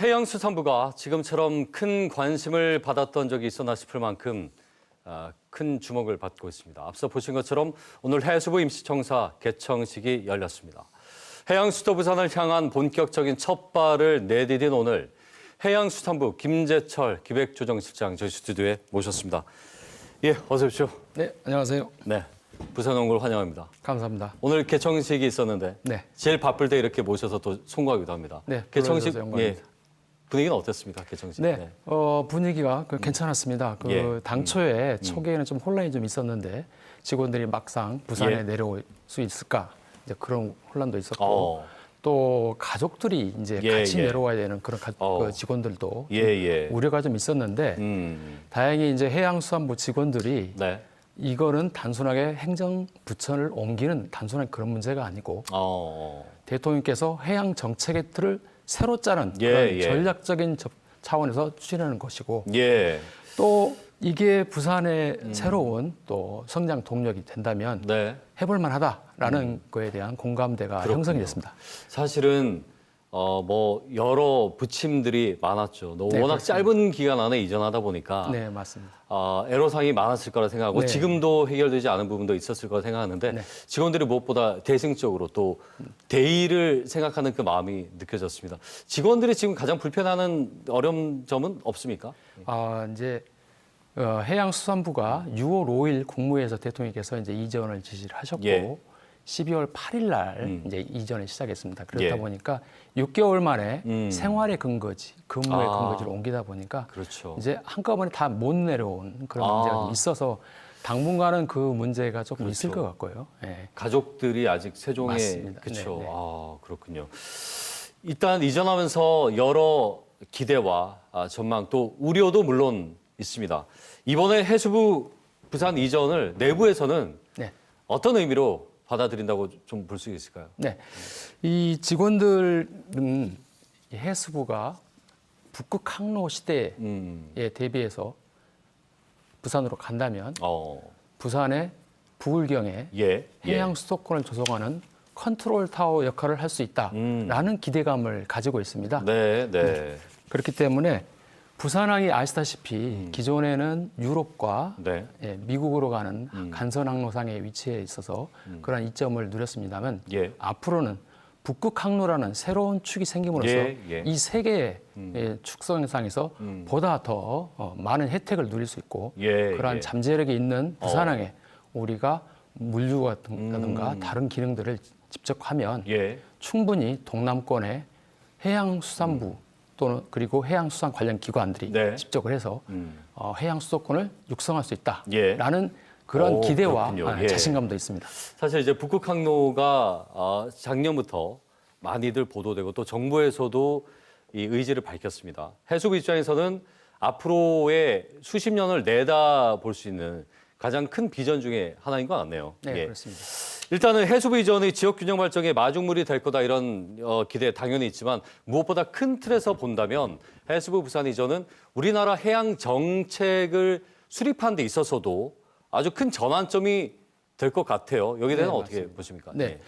해양수산부가 지금처럼 큰 관심을 받았던 적이 있었나 싶을 만큼 아, 큰 주목을 받고 있습니다. 앞서 보신 것처럼 오늘 해수부 임시청사 개청식이 열렸습니다. 해양수도 부산을 향한 본격적인 첫 발을 내디딘 오늘 해양수산부 김재철 기획조정실장 저희 스튜디오에 모셨습니다. 예, 어서 오십시오. 네, 안녕하세요. 네, 부산 온 걸 환영합니다. 감사합니다. 오늘 개청식이 있었는데 네. 제일 바쁠 때 이렇게 모셔서 또 송구하기도 합니다. 네, 개청식 예, 영광입니다. 분위기는 어땠습니까? 개청식. 네, 어, 분위기가 그 괜찮았습니다. 그 예. 당초에 초기에는 좀 혼란이 좀 있었는데 직원들이 막상 부산에 예. 내려올 수 있을까 이제 그런 혼란도 있었고 어, 또 가족들이 이제 예, 같이 예. 내려와야 되는 그런 가- 어. 그 직원들도 예, 예. 우려가 좀 있었는데 음, 다행히 이제 해양수산부 직원들이 네. 이거는 단순하게 행정부처를 옮기는 단순한 그런 문제가 아니고 어, 대통령께서 해양 정책의 틀을 새로 짜는 예, 그런 예. 전략적인 접- 차원에서 추진하는 것이고 예, 또 이게 부산의 음. 새로운 또 성장 동력이 된다면 네. 해볼 만하다라는 거에 대한 공감대가 그렇군요. 형성이 됐습니다. 사실은 어, 뭐 여러 부침들이 많았죠. 너무 네, 워낙 그렇습니다. 짧은 기간 안에 이전하다 보니까 네, 맞습니다. 어, 애로사항이 많았을 거라 생각하고 네. 지금도 해결되지 않은 부분도 있었을 거라 생각하는데 네. 직원들이 무엇보다 대승적으로 또 대의를 생각하는 그 마음이 느껴졌습니다. 직원들이 지금 가장 불편하는 어려운 점은 없습니까? 아, 이제 어, 해양수산부가 6월 5일 국무회에서 대통령께서 이제 이전을 지시를 하셨고 예. 12월 8일 날 음. 이제 이전을 시작했습니다. 그렇다 예. 보니까 6개월 만에 음. 생활의 근거지, 근무의 아. 근거지로 옮기다 보니까 그렇죠. 이제 한꺼번에 다 못 내려온 그런 아. 문제가 좀 있어서 당분간은 그 문제가 조금 그렇죠. 있을 것 같고요. 예. 가족들이 아직 세종에 맞습니다. 그렇죠. 네, 네. 아 그렇군요. 일단 이전하면서 여러 기대와 아, 전망 또 우려도 물론 있습니다. 이번에 해수부 부산 이전을 내부에서는 네. 어떤 의미로 받아들인다고 좀 볼 수 있을까요? 네. 이 직원들은 이 해수부가 북극 항로 시대에 음, 대비해서 부산으로 간다면 어, 부산의 부울경에 예, 해양 수도권을 조성하는 컨트롤 타워 역할을 할 수 있다라는 기대감을 가지고 있습니다. 음. 네, 네, 그렇기 때문에 부산항이 아시다시피 기존에는 유럽과 네, 예, 미국으로 가는 음. 간선 항로상에 위치해 있어서 그러한 이점을 누렸습니다만 예, 앞으로는 북극 항로라는 새로운 축이 생김으로써 예, 예. 이세 개의 예, 축성상에서 음. 보다 더 어, 많은 혜택을 누릴 수 있고 예, 그러한 예. 잠재력이 있는 부산항에 우리가 물류 같은가 음. 다른 기능들을 직접 하면 예, 충분히 동남권의 해양수산부 또는 그리고 해양 수산 관련 기관들이 음. 네. 집적을 해서 음, 어, 해양 수도권을 육성할 수 예. 있다라는 그런 오, 기대와. 아, 예. 자신감도 있습니다. 사실 이제 북극 항로가 어, 작년부터 많이들 보도되고 또 정부에서도 이 의지를 밝혔습니다. 해수부 입장에서는 앞으로의 수십 년을 내다 볼 수 있는 가장 큰 비전 중에 하나인 것 같네요. 네, 예. 그렇습니다. 일단은 해수부 이전의 지역 균형 발전의 마중물이 될 거다 이런 어, 기대 당연히 있지만 무엇보다 큰 틀에서 본다면 해수부 부산 이전은 우리나라 해양 정책을 수립하는 데 있어서도 아주 큰 전환점이 될 것 같아요. 여기에 대해서 네, 어떻게 맞습니다. 보십니까? 네.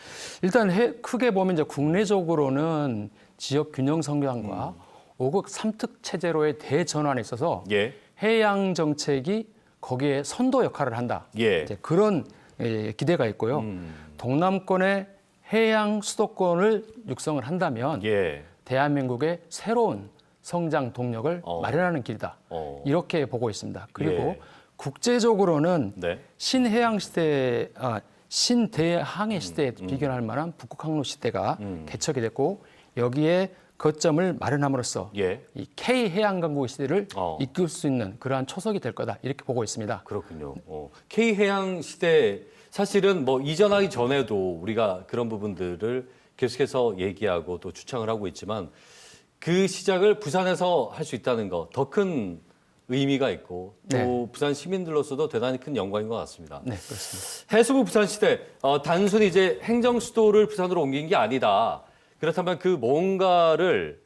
일단 해, 크게 보면 이제 국내적으로는 지역 균형 성장과 오 5급 삼특 체제로의 대전환에 있어서 예. 해양 정책이 거기에 선도 역할을 한다. 예. 이제 그런 예, 기대가 있고요. 음. 동남권의 해양 수도권을 육성을 한다면 예. 대한민국의 새로운 성장 동력을 어. 마련하는 길이다. 어. 이렇게 보고 있습니다. 그리고 예. 국제적으로는 네. 신해양 시대, 아, 신대항해 시대에 비견할 만한 북극 항로 시대가 음. 개척이 됐고 여기에 거점을 마련함으로써 예. 이 K 해양 강국 시대를 어. 이끌 수 있는 그러한 초석이 될 거다 이렇게 보고 있습니다. 그렇군요. 어. K 해양 시대 사실은 뭐 이전하기 전에도 우리가 그런 부분들을 계속해서 얘기하고 또 주창을 하고 있지만 그 시작을 부산에서 할 수 있다는 거 더 큰 의미가 있고 또 네. 부산 시민들로서도 대단히 큰 영광인 것 같습니다. 네, 그렇습니다. 해수부 부산 시대 어, 단순히 이제 행정 수도를 부산으로 옮긴 게 아니다. 그렇다면 그 뭔가를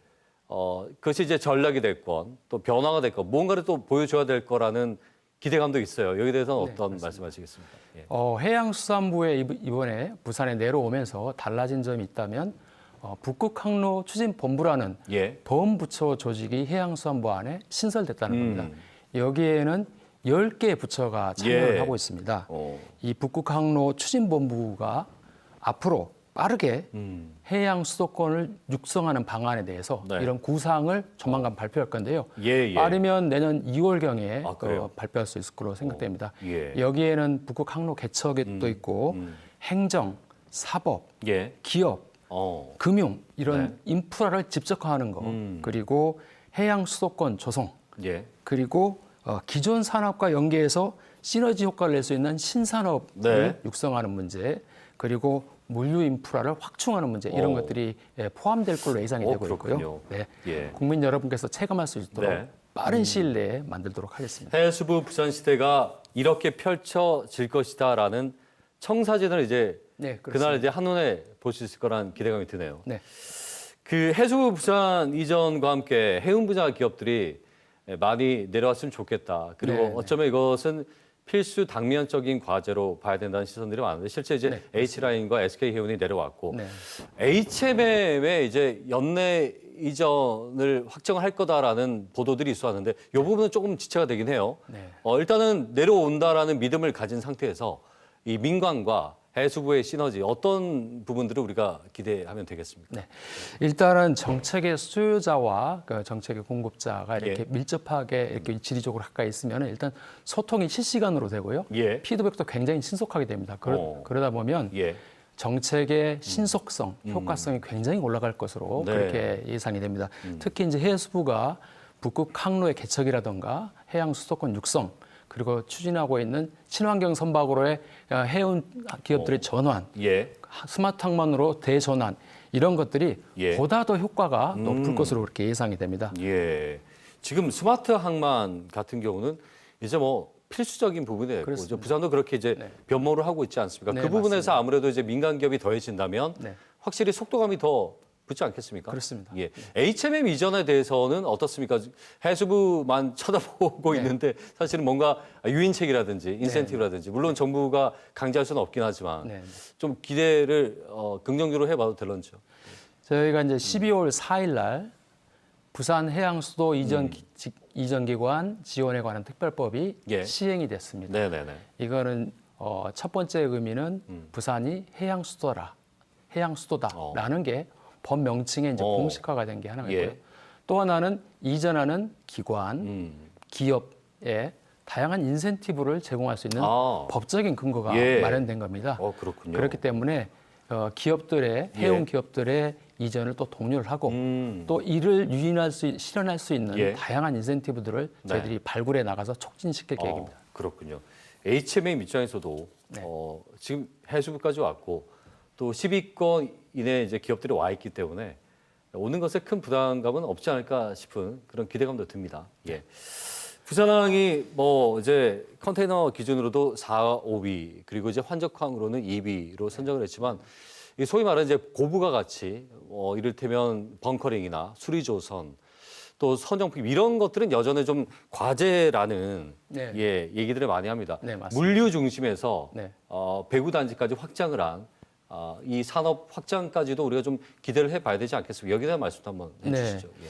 어, 그것이 이제 전략이 됐건 또 변화가 됐건 뭔가를 또 보여줘야 될 거라는 기대감도 있어요. 여기에 대해서는 네, 어떤 말씀하시겠습니까? 예. 어, 해양수산부에 이번- 이번에 부산에 내려오면서 달라진 점이 있다면 어, 북극 항로 추진 본부라는 예. 범부처 조직이 해양수산부 안에 신설됐다는 음. 겁니다. 여기에는 10개 부처가 참여를 예. 하고 있습니다. 어. 이 북극 항로 추진 본부가 앞으로 빠르게 음. 해양 수도권을 육성하는 방안에 대해서 네. 이런 구상을 조만간 발표할 건데요. 예, 예. 빠르면 내년 2월경에 아, 그래요? 발표할 수 있을 거로 생각됩니다. 예. 여기에는 북극 항로 개척도 있고 음. 행정, 사법, 예. 기업, 어. 금융 이런 네. 인프라를 집적화하는 거 음. 그리고 해양 수도권 조성 예. 그리고 어, 기존 산업과 연계해서 시너지 효과를 낼 수 있는 신산업을 네. 육성하는 문제 그리고 물류 인프라를 확충하는 문제 이런 오. 것들이 예, 포함될 걸로 예상이 오, 되고 그렇군요. 있고요. 네. 예. 국민 여러분께서 체감할 수 있도록 네. 빠른 시일 내에 만들도록 하겠습니다. 해수부 부산 시대가 이렇게 펼쳐질 것이다라는 청사진을 이제 네. 그날 이제 한눈에 볼 수 있을 거란 기대감이 드네요. 네. 그 해수부 부산 이전과 함께 해운 분야 기업들이 많이 내려왔으면 좋겠다. 그리고 네, 네. 어쩌면 이것은 필수 당면적인 과제로 봐야 된다는 시선들이 많은데 실제 이제 네, H라인과 SK 해운이 내려왔고 네. HMM의 이제 연내 이전을 확정을 할 거다라는 보도들이 있었는데 이 부분은 조금 지체가 되긴 해요. 네. 어, 일단은 내려온다라는 믿음을 가진 상태에서 이 민관과 해수부의 시너지 어떤 부분들을 우리가 기대하면 되겠습니까? 네. 일단은 정책의 수요자와 그 정책의 공급자가 이렇게 예. 밀접하게 이렇게 지리적으로 가까이 있으면 일단 소통이 실시간으로 되고요. 예. 피드백도 굉장히 신속하게 됩니다. 그러, 어. 그러다 보면 예. 정책의 신속성, 효과성이 굉장히 올라갈 것으로 네. 그렇게 예상이 됩니다. 특히 이제 해수부가 북극 항로의 개척이라던가 해양 수도권 육성 그리고 추진하고 있는 친환경 선박으로의 어, 해운 기업들의 전환, 예. 스마트 항만으로 대전환 이런 것들이 예. 보다 더 효과가 높을 것으로 그렇게 예상이 됩니다. 예. 지금 스마트 항만 같은 경우는 이제 뭐 필수적인 부분이 됐고 그렇습니다. 이제 부산도 그렇게 이제 네. 변모를 하고 있지 않습니까? 네, 그 부분에서 맞습니다. 아무래도 이제 민간 기업이 더해진다면 네. 확실히 속도감이 더 붙지 않겠습니까? 그렇습니다. 예. HMM 이전에 대해서는 어떻습니까? 해수부만 쳐다보고 네. 있는데 사실은 뭔가 유인책이라든지 인센티브라든지 물론 정부가 강제할 수는 없긴 하지만 네. 좀 기대를 어, 긍정적으로 해봐도 될런지요. 저희가 이제 12월 4일 날 부산 해양 수도 이전 기, 지- 이전 기관 지원에 관한 특별법이 예. 시행이 됐습니다. 네네네. 이거는 어, 첫 번째 의미는 음. 부산이 해양 수도라, 해양 어. 수도다라는 게 법 명칭에 이제 어. 공식화가 된 게 하나가 예. 있고요. 또 하나는 이전하는 기관, 음. 기업에 다양한 인센티브를 제공할 수 있는 아. 법적인 근거가 예. 마련된 겁니다. 어 그렇군요. 그렇기 때문에 어, 기업들의 해운 예. 기업들의 이전을 또 독려를 하고 음. 또 이를 유인할 수 있- 실현할 수 있는 예. 다양한 인센티브들을 네. 저희들이 발굴해 나가서 촉진시킬 어, 계획입니다. 그렇군요. HMM 입장에서도 네. 어, 지금 해수부까지 왔고 또 10위권 이내 이제 기업들이 와 있기 때문에 오는 것에 큰 부담감은 없지 않을까 싶은 그런 기대감도 듭니다. 예. 부산항이 뭐 이제 컨테이너 기준으로도 4, 5위 그리고 이제 환적항으로는 2위로 선정을 했지만 이 소위 말하는 이제 고부가 같이 어, 이를테면 벙커링이나 수리조선 또 선정품 이런 것들은 여전히 좀 과제라는 네. 예 얘기들을 많이 합니다. 네, 맞습니다. 물류 중심에서 네. 어, 배구 단지까지 확장을 한 어, 이 산업 확장까지도 우리가 좀 기대를 해봐야 되지 않겠습니까? 여기에 대한 말씀도 한번 네. 해주시죠. 예.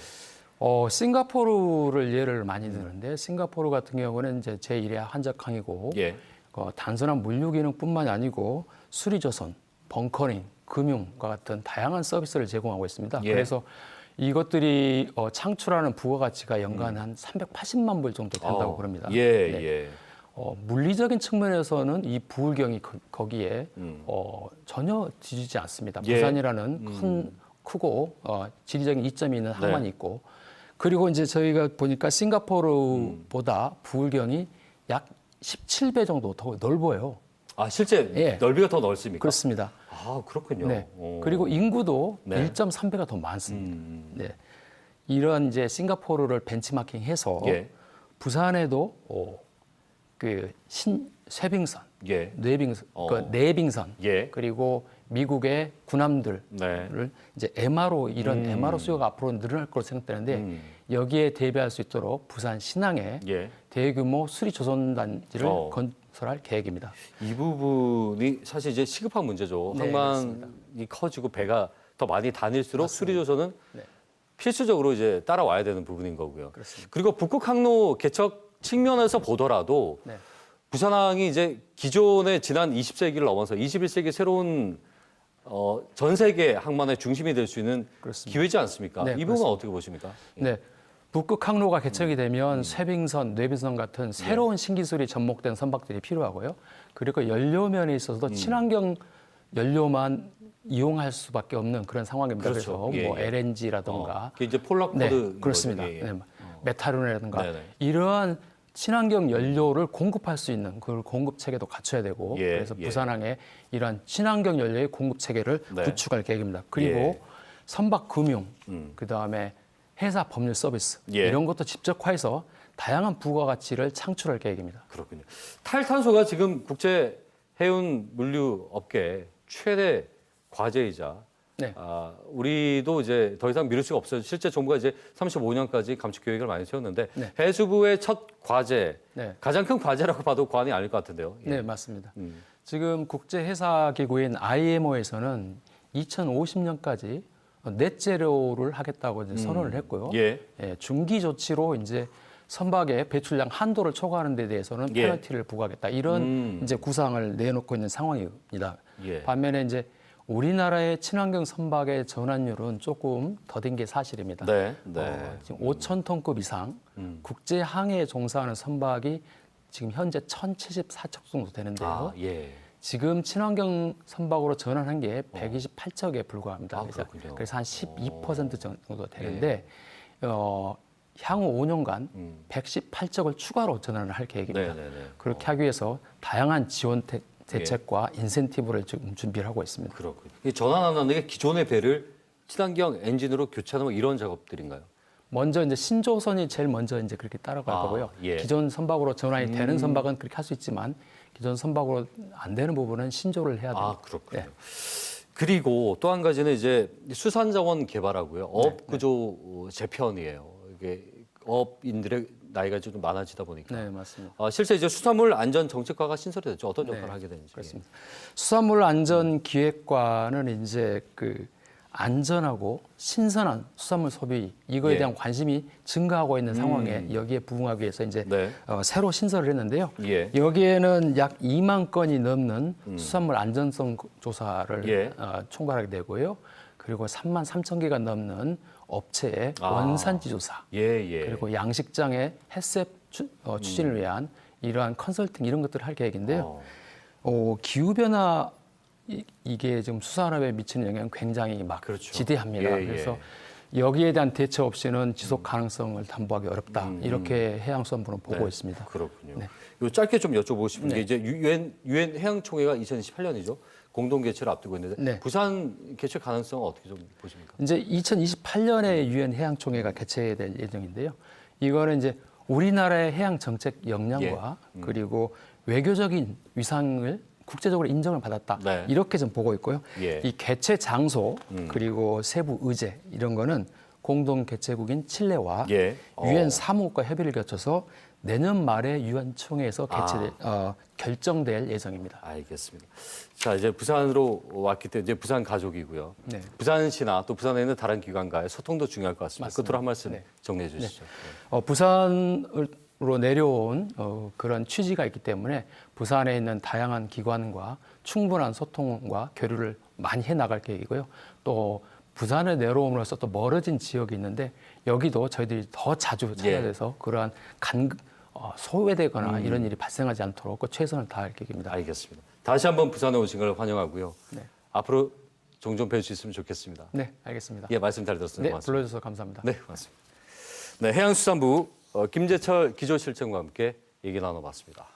어, 싱가포르를 예를 많이 드는데 싱가포르 같은 경우는 이제 제1의 한적항이고 예. 어, 단순한 물류 기능뿐만이 아니고 수리 조선, 벙커링, 금융과 같은 다양한 서비스를 제공하고 있습니다. 예. 그래서 이것들이 어, 창출하는 부가가치가 연간 한 380만 불 정도 된다고 어, 그럽니다. 예, 네. 예. 어, 물리적인 측면에서는 이 부울경이 거- 거기에 음. 어, 전혀 뒤지지 않습니다. 예. 부산이라는 큰 크고 어, 지리적인 이점이 있는 네. 항만이 있고 그리고 이제 저희가 보니까 싱가포르보다 음. 부울경이 약 17배 정도 더 넓어요. 아 실제 예. 넓이가 더 넓습니까? 그렇습니다. 아 그렇군요. 네. 오. 그리고 인구도 네. 1.3배가 더 많습니다. 음. 네. 이런 이제 싱가포르를 벤치마킹해서 예. 부산에도 어, 그 신 쇠빙선, 예. 뇌빙선, 어. 그 내빙선 예. 그리고 미국의 군함들을 네. 이제 MRO 이런 음. MRO 수요가 앞으로 늘어날 것으로 생각되는데 음. 여기에 대비할 수 있도록 부산 신항에 예. 대규모 수리 조선 단지를 어. 건설할 계획입니다. 이 부분이 사실 이제 시급한 문제죠. 네, 항만이 커지고 배가 더 많이 다닐수록 수리 조서는 네. 필수적으로 이제 따라와야 되는 부분인 거고요. 그렇습니다. 그리고 북극 항로 개척 측면에서 보더라도 네. 부산항이 이제 기존의 지난 20세기를 넘어서 21세기 새로운 어, 전 세계 항만의 중심이 될 수 있는 그렇습니다. 기회지 않습니까? 네, 이 부분은. 어떻게 보십니까? 네. 북극 항로가 개척이 되면 쇠빙선, 뇌빙선 같은 새로운 신기술이 접목된 선박들이 필요하고요. 그리고 연료면에 있어서도 친환경 연료만 이용할 수밖에 없는 그런 상황입니다. 그 그렇죠. 래서 예, 뭐 예. LNG라든가 어, 이제 폴라코드 네. 그렇습니다. 예, 예. 네, 메탄올이라든가 네네. 이러한 친환경 연료를 공급할 수 있는 그 공급 체계도 갖춰야 되고 예, 그래서 예. 부산항에 이러한 친환경 연료의 공급 체계를 네. 구축할 계획입니다. 그리고 예. 선박 금융, 음. 그 다음에 회사 법률 서비스 예. 이런 것도 집적화해서 다양한 부가가치를 창출할 계획입니다. 그렇군요. 탈탄소가 지금 국제 해운 물류 업계 최대 과제이자 네. 아, 우리도 이제 더 이상 미룰 수가 없어요. 실제 정부가 이제 35년까지 감축 계획을 많이 세웠는데 네. 해수부의 첫 과제, 네, 가장 큰 과제라고 봐도 과언이 아닐 것 같은데요. 예. 네 맞습니다. 음. 지금 국제회사기구인 IMO에서는 2050년까지 넷제로를 하겠다고 이제 선언을 했고요. 예. 예, 중기 조치로 이제 선박의 배출량 한도를 초과하는 데 대해서는 예. 페널티를 부과하겠다. 이런 음. 이제 구상을 내놓고 있는 상황입니다. 예. 반면에 이제 우리나라의 친환경 선박의 전환율은 조금 더딘 게 사실입니다. 네. 네. 어, 지금 5천 톤급 이상 음. 국제 항해에 종사하는 선박이 지금 현재 1,074척 정도 되는데요. 아, 예. 지금 친환경 선박으로 전환한 게 128척에 불과합니다. 아, 그래서. 그래서 한 12% 정도 되는데 어, 향후 5년간 음. 118척을 추가로 전환을 할 계획입니다. 네, 네, 네. 그렇게 하기 위해서 다양한 지원 대, 대책과 인센티브를 지금 준비를 하고 있습니다. 그렇군요. 이 전환하는 게 기존의 배를 친환경 엔진으로 교체하는 뭐 이런 작업들인가요? 먼저 이제 신조선이 제일 먼저 이제 그렇게 따라갈 아, 거고요. 예. 기존 선박으로 전환이 음. 되는 선박은 그렇게 할 수 있지만 기존 선박으로 안 되는 부분은 신조를 해야 됩니다. 아, 그렇군요. 네. 그리고 또 한 가지는 이제 수산자원 개발하고요. 네, 어업구조 재편이에요. 이게 어업인들의 나이가 좀 많아지다 보니까. 네, 맞습니다. 아, 실제 이제 수산물 안전 정책과가 신설이 됐죠. 어떤 역할을 네, 하게 되는지. 그렇습니다. 수산물 안전 기획과는 이제 그 안전하고 신선한 수산물 소비 이거에 예. 대한 관심이 증가하고 있는 음. 상황에 여기에 부응하기 위해서 이제 네. 어, 새로 신설을 했는데요. 예. 여기에는 약 2만 건이 넘는 수산물 안전성 조사를 예. 어, 총괄하게 되고요. 그리고 3만 3천 개가 넘는 업체의 아. 원산지 조사 예, 예. 그리고 양식장의 햇셉 추, 어, 추진을 위한 이러한 컨설팅 이런 것들을 할 계획인데요. 어, 어, 기후 변화 이, 이게 지금 수산업에 미치는 영향은 굉장히 막 그렇죠. 지대합니다. 예, 예. 그래서 여기에 대한 대처 없이는 지속 가능성을 담보하기 어렵다. 음. 이렇게 해양수산부는 보고 네. 있습니다. 그렇군요. 네. 요 짧게 좀 여쭤보고 싶은 게 네. 이제 유엔 유엔 해양총회가 2028년이죠. 공동 개최를 앞두고 있는데 네. 부산 개최 가능성은 어떻게 좀 보십니까? 이제 2028년에 유엔 해양총회가 개최될 예정인데요. 이거는 이제 우리나라의 해양 정책 역량과 예. 음. 그리고 외교적인 위상을 국제적으로 인정을 받았다. 네. 이렇게 좀 보고 있고요. 예. 이 개최 장소 음. 그리고 세부 의제 이런 거는 공동 개최국인 칠레와 예. 유엔 어. 사무국과 협의를 거쳐서 내년 말에 유엔 총회에서 개최 아. 어, 결정될 예정입니다. 알겠습니다. 자 이제 부산으로 왔기 때문에 이제 부산 가족이고요. 네. 부산시나 또 부산에 있는 다른 기관과의 소통도 중요할 것 같습니다. 맞습니다. 끝으로 한 말씀 네. 정리해 주시죠. 어, 부산으로 내려온 어, 그런 취지가 있기 때문에 부산에 있는 다양한 기관과 충분한 소통과 교류를 많이 해 나갈 계획이고요. 또 부산에 내려옴으로써 또 멀어진 지역이 있는데 여기도 저희들이 더 자주 예. 찾아가서 그러한 간 어, 소외되거나 음. 이런 일이 발생하지 않도록 그 최선을 다할 계획입니다. 알겠습니다. 다시 한번 부산에 오신 걸 환영하고요. 네. 앞으로 종종 뵐 수 있으면 좋겠습니다. 네, 알겠습니다. 예, 말씀 잘 들었습니다. 네, 고맙습니다. 불러주셔서 감사합니다. 네, 고맙습니다. 네, 해양수산부 어, 김재철 기조실장과 함께 얘기 나눠봤습니다.